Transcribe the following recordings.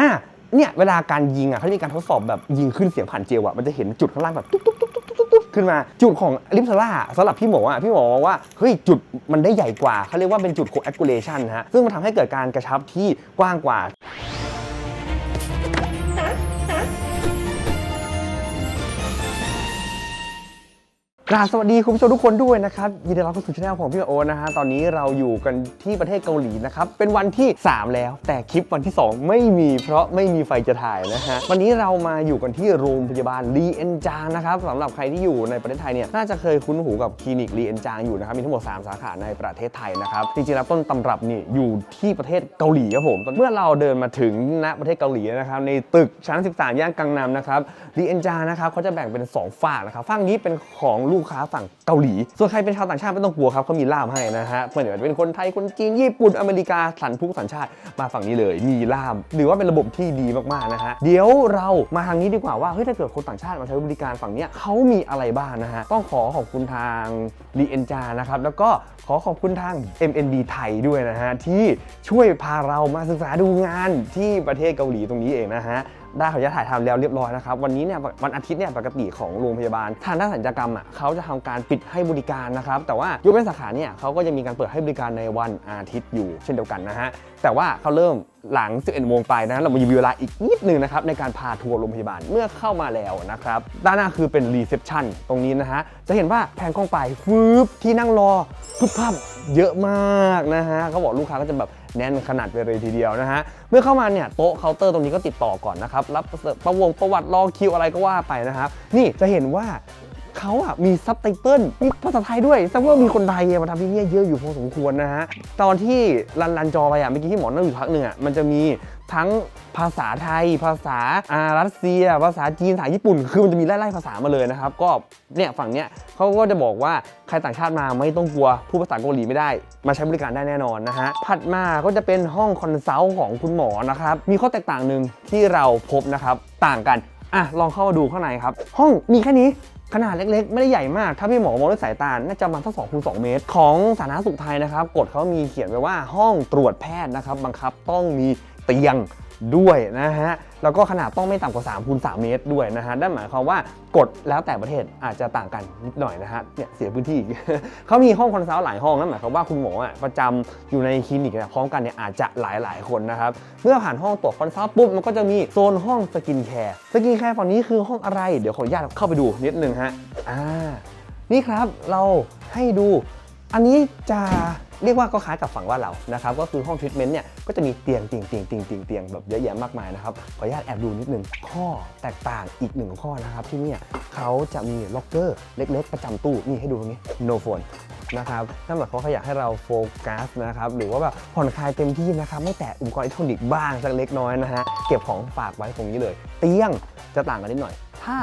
อะเนี่ยเวลาการยิงอะเขาจะมีการทดสอบแบบยิงขึ้นเสียงผ่านเจลอะมันจะเห็นจุดข้างล่างแบบตุ๊บตุ๊บตุ๊บตุ๊บตุ๊บตุ๊บขึ้นมาจุดของลิปซาร่าสำหรับพี่หมออะพี่หมอบอกว่าเฮ้ยจุดมันได้ใหญ่กว่าเขาเรียกว่าเป็นจุด coagulation นฮะซึ่งมันทำให้เกิดการกระชับที่กว้างกว่า กราบสวัสดีคุณผู้ชมทุกคนด้วยนะครับยินดีต้อนรับเข้าสู่ช่องของพี่โอนะฮะตอนนี้เราอยู่กันที่ประเทศเกาหลีนะครับเป็นวันที่ 3 แล้ว แต่คลิปวันที่ 2 ไม่มีเพราะไม่มีไฟจะถ่ายนะฮะวันนี้เรามาอยู่กันที่โรงพยาบาลลีเอนจางนะครับสำหรับใครที่อยู่ในประเทศไทยเนี่ยน่าจะเคยคุ้นหูกับคลินิกลีเอนจางอยู่นะครับมีทั้งหมด 3 สาขาในประเทศไทยนะครับจริงๆแล้วต้นตำรับนี่อยู่ที่ประเทศเกาหลีครับผมเมื่อเราเดินมาถึงณประเทศเกาหลีนะครับในตึกชั้น 13 ย่านกังนำนะครับลีเอนจางนะครับเขาจะแบ่งเป็นสองฝั่งนะครับฝั่งนี้เป็นของลูกค้าฝั่งเกาหลี ส่วนใครเป็นชาวต่างชาติไม่ต้องกลัวครับเขามีล่ามให้นะฮะไม่ว่าจะเป็นคนไทยคนจีนญี่ปุ่นอเมริกาสันทุกสัญชาติมาฝั่งนี้เลยมีล่ามหรือว่าเป็นระบบที่ดีมากๆนะฮะเดี๋ยวเรามาทางนี้ดีกว่าว่าเฮ้ยถ้าเกิดคนต่างชาติมาใช้บริการฝั่งนี้เขามีอะไรบ้างนะฮะต้องขอขอบคุณทางรีเอนจานะครับแล้วก็ขอขอบคุณทาง MNB ไทยด้วยนะฮะที่ช่วยพาเรามาศึกษาดูงานที่ประเทศเกาหลีตรงนี้เองนะฮะ ได้ขออนุญาตถ่ายทำแล้วเรียบร้อยนะครับวันนี้เนี่ยวันอาทิตย์เนี่ยปกติของโรงพยาบาล ทางด้านสัญญกรรมอะเขาจะทำการปิดให้บริการนะครับแต่ว่ายกเว้นสาขาเนี่ยเขาก็จะมีการเปิดให้บริการในวันอาทิตย์อยู่เช่นเดียวกันนะฮะแต่ว่าเขาเริ่ม หลัง 11โมงไปนะเรามีเวลาอีกนิดนึงนะครับในการพาทัวร์โรงพยาบาลเมื่อเข้ามาแล้วนะครับด้านหน้าคือเป็นรีเซพชันตรงนี้นะฮะจะเห็นว่าแผงกล้องไปฟืบที่นั่งรอพึบพับเยอะมากนะฮะเขาบอกลูกค้าก็จะแบบแน่นขนาดไปเลยทีเดียวนะฮะเมื่อเข้ามาเนี่ยโต๊ะเคาน์เตอร์ตรงนี้ก็ติดต่อก่อนนะครับรับประวงประวัติรอคิวอะไรก็ว่าไปนะครับนี่จะเห็นว่า เขาอะมีซับไตเติลมีภาษาไทยด้วยแสดงว่ามีคนไทยมาทำที่นี่เยอะอยู่พอสมควรนะฮะ ตอนที่รันรันจอไปอะเมื่อกี้ที่หมอนั่งอยู่พักหนึ่งอะมันจะมีทั้งภาษาไทย ภาษาอารัสเซีย ภาษาจีนภาษาญี่ปุ่น คือมันจะมีไล่ๆภาษามาเลยนะครับ ก็เนี่ยฝั่งเนี้ยเขาก็จะบอกว่าใครต่างชาติมาไม่ต้องกลัวพูดภาษาเกาหลีไม่ได้ มาใช้บริการได้แน่นอนนะฮะถัดมาก็จะเป็นห้องคอนซัลท์ของคุณหมอนะครับมีข้อแตกต่างหนึ่งที่เราพบนะครับต่างกันอะลองเข้ามาดูข้างในครับ ห้องมีแค่นี้ ขนาดเล็กๆ ไม่ได้ใหญ่มาก ถ้าพี่หมอมองด้วยสายตา น่าจะประมาณสัก2คูณ2เมตร ของสาธารณสุขไทยนะครับ กฎเขามีเขียนไว้ว่าห้องตรวจแพทย์นะครับ บังคับต้องมี ตียงด้วยนะฮะ แล้วก็ขนาดต้องไม่ต่ำกว่า3คูณ3เมตรด้วยนะฮะนั่นหมายความว่ากฎแล้วแต่ประเทศอาจจะต่างกันนิดหน่อยนะฮะ เนี่ยเสียพื้นที่อีกเขามีห้องคอนซัลท์หลายห้องนั่นหมายความว่าคุณหมออะประจำอยู่ในคลินิกพร้อมกันเนี่ยอาจจะหลายๆคนนะครับ เมื่อผ่านห้องตรวจคอนซัลท์ปุ๊บมันก็จะมีโซนห้องสกินแคร์ สกินแคร์ฝั่งนี้คือห้องอะไร เดี๋ยวขออนุญาตเข้าไปดูนิดนึงฮะ อ่า นี่ครับเราให้ดู อันนี้จะเรียกว่าก็คล้ายกับฝั่งว่าเรานะครับก็คือห้องทรีทเมนต์เนี่ยก็จะมีเตียงเตียงเตียงเตียงเตียงเตียงแบบเยอะแยะมากมายนะครับขออนุญาตแอบดูนิดนึงข้อแตกต่างอีกหนึ่งข้อนะครับที่เนี่ยเขาจะมีล็อกเกอร์เล็ก ๆ ประจำตู้นี่ให้ดูตรงนี้ no phone นะครับนั่นหมายความว่าเขาอยากให้เราโฟกัสนะครับหรือว่าแบบผ่อนคลายเต็มที่นะครับไม่แตะอุปกรณ์อิเล็กทรอนิกส์บ้างสักเล็กน้อยนะฮะเก็บของฝากไว้ตรงนี้เลย เตียงจะต่างกันนิดหน่อย ถ้า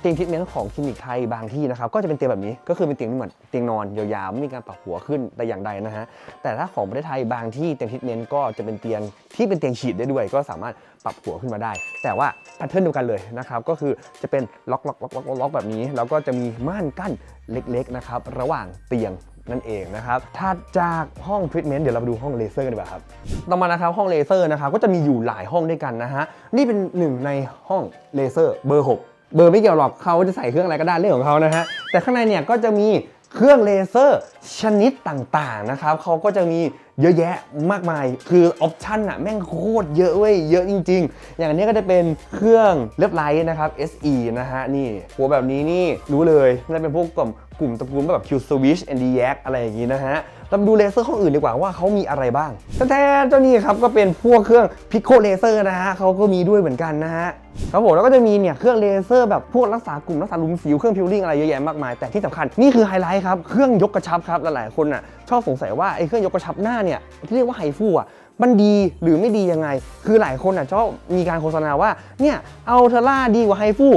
เตียงทรีทเมนต์ของคลินิกไทยบางที่นะครับก็จะเป็นเตียงแบบนี้ก็คือเป็นเตียงเหมือนเตียงนอนยาวๆไม่มีการปรับหัวขึ้นแต่อย่างใดนะฮะแต่ถ้าของประเทศไทยบางที่เตียงทรีทเมนต์ก็จะเป็นเตียงที่เป็นเตียงฉีดได้ด้วย ก็สามารถปรับหัวขึ้นมาได้ แต่ว่าแพทเทิร์นเดียวกันเลยนะครับก็คือจะเป็นล็อกล็อกล็อกล็อกล็อกแบบนี้แล้วก็จะมีม่านกั้นเล็กๆนะครับระหว่างเตียงนั่นเองนะครับถัดจากห้องทรีทเมนต์เดี๋ยวเราไปดูห้องเลเซอร์กันดีกว่าครับ ต่อมานะครับห้องเลเซอร์นะครับก็จะมีอยู่หลายห้องด้วยกันนะฮะ นี่เป็นหนึ่งในห้องเลเซอร์เบอร์ 6 เบอร์ไม่เกี่ยวหรอกเขาจะใส่เครื่องอะไรก็ได้เรื่องของเขานะฮะ แต่ข้างในเนี่ยก็จะมีเครื่องเลเซอร์ชนิดต่างๆนะครับเขาก็จะมีเยอะแยะมากมาย คือออปชันอะแม่งโคตรเยอะเว้ย เยอะจริง ๆ อย่างอันนี้ก็จะเป็นเครื่องเล็บไลท์นะครับ SE นะฮะ นี่หัวแบบนี้นี่รู้เลยน่าเป็นพวกกลุ่มกลุ่มตระกูลแบบ Q Switch and y a c อะไรอย่างงี้นะฮะเรามาดูเลเซอร์ห้องอื่นดีกว่าว่าเขามีอะไรบ้าง แต่เจ้านี่ครับก็เป็นพวกเครื่องพิโคเลเซอร์นะฮะเขาก็มีด้วยเหมือนกันนะฮะ ครับผมแล้วก็จะมีเนี่ยเครื่องเลเซอร์แบบพวกรักษากลุ่มรักษาลุมสิวเครื่องพิลลิ่งอะไรเยอะแยะมากมายแต่ที่สำคัญนี่คือไฮไลท์ครับเครื่องยกกระชับครับหลายๆคนอะชอบสงสัยว่าไอ้เครื่องยกกระชับหน้าเนี่ยที่เรียกว่าไฮฟูอะมันดีหรือไม่ดียังไง คือหลายคนอะชอบมีการโฆษณาว่าเนี่ยเอาเทล่าดีกว่าไฮฟู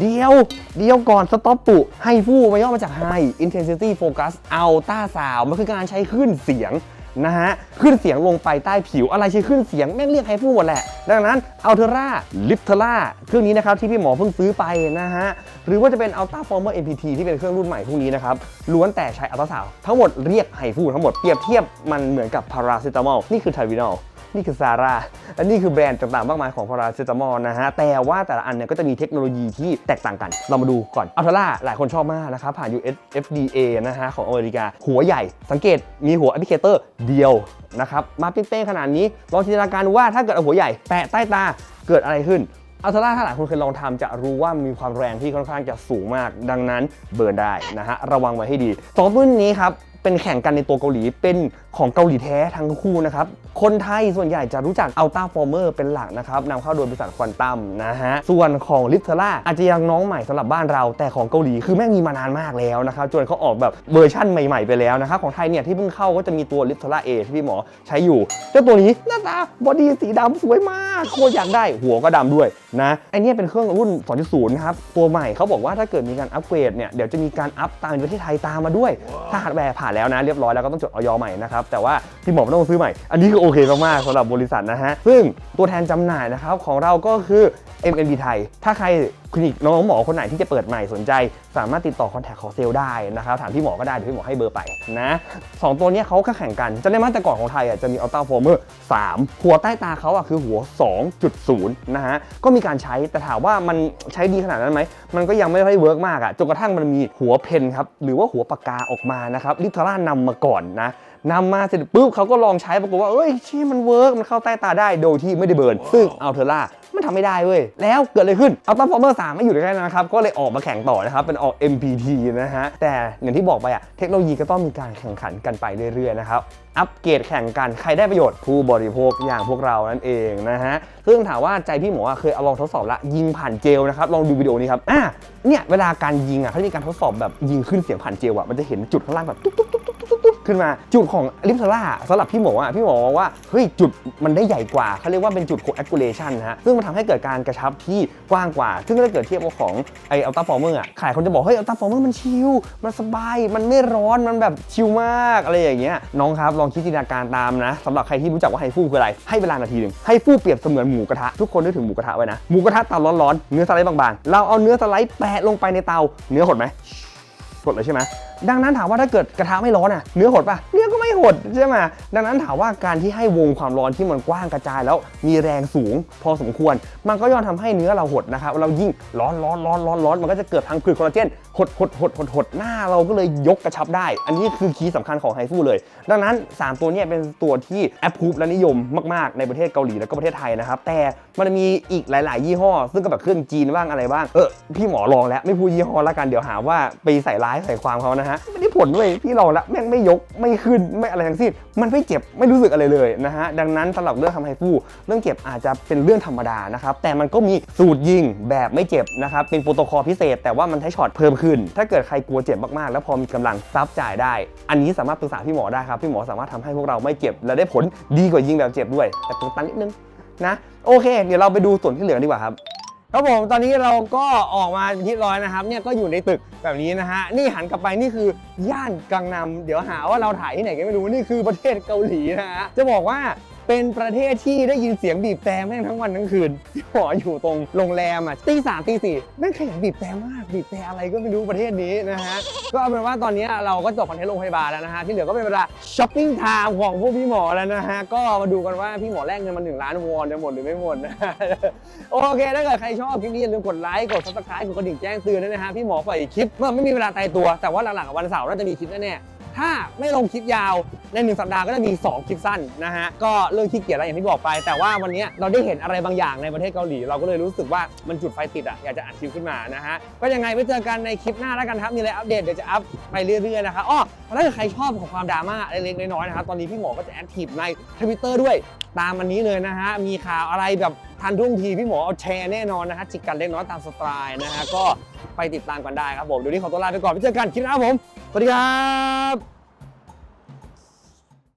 เดียว เดียวก่อนสต็อปปุไฮฟูมันย่อมาจาก High Intensity Focus Ultra Sound มันคือการใช้คลื่นเสียง นะฮะ ขึ้นเสียงลงไปใต้ผิวอะไรใช้ขึ้นเสียงแม่งเรียกไฮฟูหมดแหละ ดังนั้นอัลเทราลิปเทราเครื่องนี้นะครับที่พี่หมอเพิ่งซื้อไปนะฮะ หรือว่าจะเป็น Ultra Former MPT ที่เป็นเครื่องรุ่นใหม่พวกนี้นะครับล้วนแต่ใช้อัลตราซาวทั้งหมดเรียกไฮฟูทั้งหมดเปรียบเทียบมันเหมือนกับพาราเซตามอลนี่คือไทวินอล นี่คือซาร่าและนี่คือแบรนด์ต่างๆมากมายของพาราเซตามอลนะฮะ แต่ว่าแต่ละอันเนี่ยก็จะมีเทคโนโลยีที่แตกต่างกัน เรามาดูก่อนอัลท r ่าหลายคนชอบมากนะครับ ผ่าน US FDA นะฮะ ของอเมริกา หัวใหญ่ สังเกตมีหัวแอปพลิเคเตอร์เดียวนะครับ มาเป้งๆขนาดนี้ ลองจินตนาการว่าถ้าเกิดเอาหัวใหญ่แปะใต้ตาเกิดอะไรขึ้นอัลท r ่าถ้าหลายคนเคยลองทำจะรู้ว่ามีความแรงที่ค่อนข้างจะสูงมาก ดังนั้นเบิร์นได้นะฮะ ระวังไว้ให้ดีสองรุ่นนี้ครับ เป็นแข่งกันในตัวเกาหลี เป็นของเกาหลีแท้ทั้งคู่นะครับ คนไทยส่วนใหญ่จะรู้จัก Ultra Former เป็นหลักนะครับนำเข้าโดยบริษัทควอนตัมนะฮะ ส่วนของลิ t เท r ่าอาจจะยังน้องใหม่สำหรับบ้านเรา แต่ของเกาหลีคือแม่งมีมานานมากแล้วนะครับจนเขาออกแบบเวอร์ชั่นใหม่ๆไปแล้วนะครับของไทยเนี่ยที่เพิ่งเข้าก็จะมีตัวลิ t เท r ่าเอที่พี่หมอใช้อยู่ เจ้าตัวนี้หน้าตาบอดี้สีดำสวยมากโคตรอยากได้หัวก็ดำด้วยนะไอเนี้ยเป็นเครื่องรุ่น 2.0นะครับตัวใหม่เขาบอกว่าถ้าเกิดมีการอัปเกรดเนี่ยเดี๋ยวจะมีการอัพตามในประเทศไทยตามมาด้วย ถ้าฮาร์ดแวร์ผ่านแล้วนะเรียบร้อยแล้วก็ต้องจดออยใหม่นะครับแต่ว่าพี่หมอไม่ต้องซื้อใหม่ อันนี้คือโอเคมากๆสำหรับบริษัทนะฮะซึ่งตัวแทนจำหน่ายนะครับของเราก็คือ MNB ไทย ถ้าใครคลินิกน้องหมอคนไหนที่จะเปิดใหม่สนใจ สามารถติดต่อคอนแทคขอเซลได้นะครับ ถามพี่หมอก็ได้เดี๋ยวพี่หมอให้เบอร์ไปนะสองตัวนี้เขาก็แข่งกัน จะได้มาแต่ก่อนของไทยอะจะมี Ultra Former 3หัวใต้ตาเขาอะคือหัว 2.0 นะฮะ ก็มีการใช้แต่ถามว่ามันใช้ดีขนาดนั้นไหม มันก็ยังไม่ได้เวิร์กมากอะจนกระทั่งมันมีหัวเพนครับหรือว่าหัวปากกาออกมานะครับลิทาร่านำมาก่อนนะนำมาเสร็จปุ๊บเขาก็ลองใช้ปรากฏว่าเอ้ยชี่มันเวิร์กมันเข้าใต้ตาได้โดยที่ไม่ได้เบิร์นซึ่งอัลเทอร่า ทำไม่ได้เว้ย แล้วเกิดอะไรขึ้นเอัลต้าฟอร์เมอร์3ไม่อยู่แค่นั้นนะครับ ก็เลยออกมาแข่งต่อนะครับ เป็นออก MPT นะฮะ แต่อย่างที่บอกไปอะเทคโนโลยีก็ต้องมีการแข่งขันกันไปเรื่อยๆนะครับ อัปเกรดแข่งกันใครได้ประโยชน์ผู้บริโภคอย่างพวกเรานั่นเองนะฮะ ซึ่งถามว่าใจพี่หมออะเคยเอาลองทดสอบละยิงผ่านเจลนะครับ ลองดูวิดีโอนี้ครับ อะเนี่ยเวลาการยิงอะเขาจะมีการทดสอบแบบยิงขึ้นเสียงผ่านเจลอะมันจะเห็นจุดข้างล่างแบบตุ๊บ ขึ้นมาจุดของลิปซาร่าสำหรับพี่หมออะพี่หมอมองว่าเฮ้ยจุดมันได้ใหญ่กว่าเขาเรียกว่าเป็นจุด coagulation นะฮะซึ่งมันทำให้เกิดการกระชับที่กว้างกว่า ซึ่งถ้าเกิดเทียบกับของไออัลต้าฟอร์เมอร์อะขายคนจะบอกเฮ้ยอัลต้าฟอร์เมอร์มันชิลมันสบายมันไม่ร้อนมันแบบชิลมากอะไรอย่างเงี้ยน้องครับลองคิดจินตนาการตามนะสำหรับใครที่รู้จักว่าไฮฟูคืออะไรให้เวลานาทีหนึ่งไฮฟูเปรียบเสมือนหมูกระทะทุกคนนึกถึงหมูกระทะไว้นะหมูกระทะเตาร้อนๆเนื้อสไลด์บางๆเราเอาเนื้อสไลด์แปะลงไปในเตาเนื้อหดไหม ดเลยใช่ไหมดังนั้นถามว่าถ้าเกิดกระทะไม่ร้อนอะเนื้อหดปะเนื้อก็ไม่หดใช่ไหมดังนั้นถามว่าการที่ให้วงความร้อนที่มันกว้างกระจายแล้วมีแรงสูงพอสมควร มันก็ย่อมทำให้เนื้อเราหดนะครับเรายิ่งร้อนร้อนร้อนร้อนร้อนมันก็จะเกิดพังผืดคอลลาเจน หดหดหดหดหดหน้าเราก็เลยยกกระชับได้ อันนี้คือคีย์สำคัญของไฮฟูเลย ดังนั้น 3 ตัวนี้เป็นตัวที่แอปพูฟและนิยมมากๆ ในประเทศเกาหลีแล้วก็ประเทศไทยนะครับ แต่มันมีอีกหลาย ๆ ยี่ห้อ ซึ่งก็แบบเครื่องจีนบ้างอะไรบ้าง เออ พี่หมอลองแล้ว ไม่พูดยี่ห้อละกันเดี๋ยวหาว่าไปใส่ร้ายใส่ความเขานะฮะไม่ได้ผลด้วยพี่ลองแล้วแม่งไม่ยกไม่ขึ้นไม่อะไรทั้งสิ้นมันไม่เจ็บไม่รู้สึกอะไรเลยนะฮะดังนั้นสำหรับเรื่องทำไฮฟูเรื่องเจ็บอาจจะเป็นเรื่องธรรมดานะครับแต่มันก็มีสูตรยิงแบบไม่เจ็บนะครับเป็นโปรโตคอลพิเศษ แต่ว่ามันใช้ช็อตเพิ่มขึ้นถ้าเกิดใครกลัวเจ็บมากๆ แล้วพอมีกำลังซับจ่ายได้ อันนี้สามารถปรึกษาพี่หมอได้ครับ พี่หมอสามารถทำให้พวกเราไม่เจ็บ และได้ผลดีกว่ายิงแบบเจ็บด้วย แต่ตัวตันนิดนึงนะ โอเค เดี๋ยวเราไปดูส่วนที่เหลือดีกว่าครับครับผมตอนนี้เราก็ออกมาเป็นที่ร้อยนะครับเนี่ยก็อยู่ในตึกแบบนี้นะฮะนี่หันกลับไปนี่คือย่านกังนำเดี๋ยวหาว่าเราถ่ายที่ไหนก็ไม่รู้นี่คือประเทศเกาหลีนะฮะจะบอกว่า เป็นประเทศที่ได้ยินเสียงบีบแต่แม่งทั้งวันทั้งคืนที่หออยู่ตรงโรงแรมอะตีสามตีสี่แม่งขยันบีบแต่มากบีบแต่อะไรก็ไม่รู้ประเทศนี้นะฮะ ก็เอาเป็นว่าตอนนี้เราก็จบคอนเทนต์โรงพยาบาลแล้วนะฮะ ที่เหลือก็เป็นเวลาช้อปปิ้งไทม์ของพวกพี่หมอแล้วนะฮะ ก็มาดูกันว่าพี่หมอแลกเงินมาหนึ่งล้านวอนจะหมดหรือไม่หมดนะโอเคถ้าเกิดใครชอบคลิปนี้อย่าลืมกดไลค์กด subscribe กดกระดิ่งแจ้งเตือนด้วยนะฮะพี่หมอปล่อยคลิปเมื่อไม่มีเวลาตายตัวแต่ว่าหลังๆวันเสาร์น่าจะมีคลิปแน่ๆ ถ้าไม่ลงคลิปยาวในหนึ่งสัปดาห์ก็จะมี 2 คลิปสั้นนะฮะ ก็เรื่องขี้เกียจอะไรอย่างที่บอกไป แต่ว่าวันนี้เราได้เห็นอะไรบางอย่างในประเทศเกาหลี เราก็เลยรู้สึกว่ามันจุดไฟติดอะอยากจะอัดคลิปขึ้นมานะฮะ ก็ยังไงไปเจอกันในคลิปหน้าแล้วกันครับมีอะไรอัปเดตเดี๋ยวจะอัพไปเรื่อยๆนะครับอ้อถ้าเกิดใครชอบของความดราม่าเล็กๆน้อยๆนะครับตอนนี้พี่หมอก็จะแอคทีฟในทวิตเตอร์ด้วยตามอันนี้เลยนะฮะ มีข่าวอะไรแบบทันท่วงทีพี่หมอเอาแชร์แน่นอนนะฮะจิกกันเล็กน้อยตามสไตล์นะฮะก็ ไปติดตามกันได้ครับผมเดี๋ยวนี้ขอตัวลาไปก่อนไปเจอกันคลิปหน้าครับผมสวัสดีครับ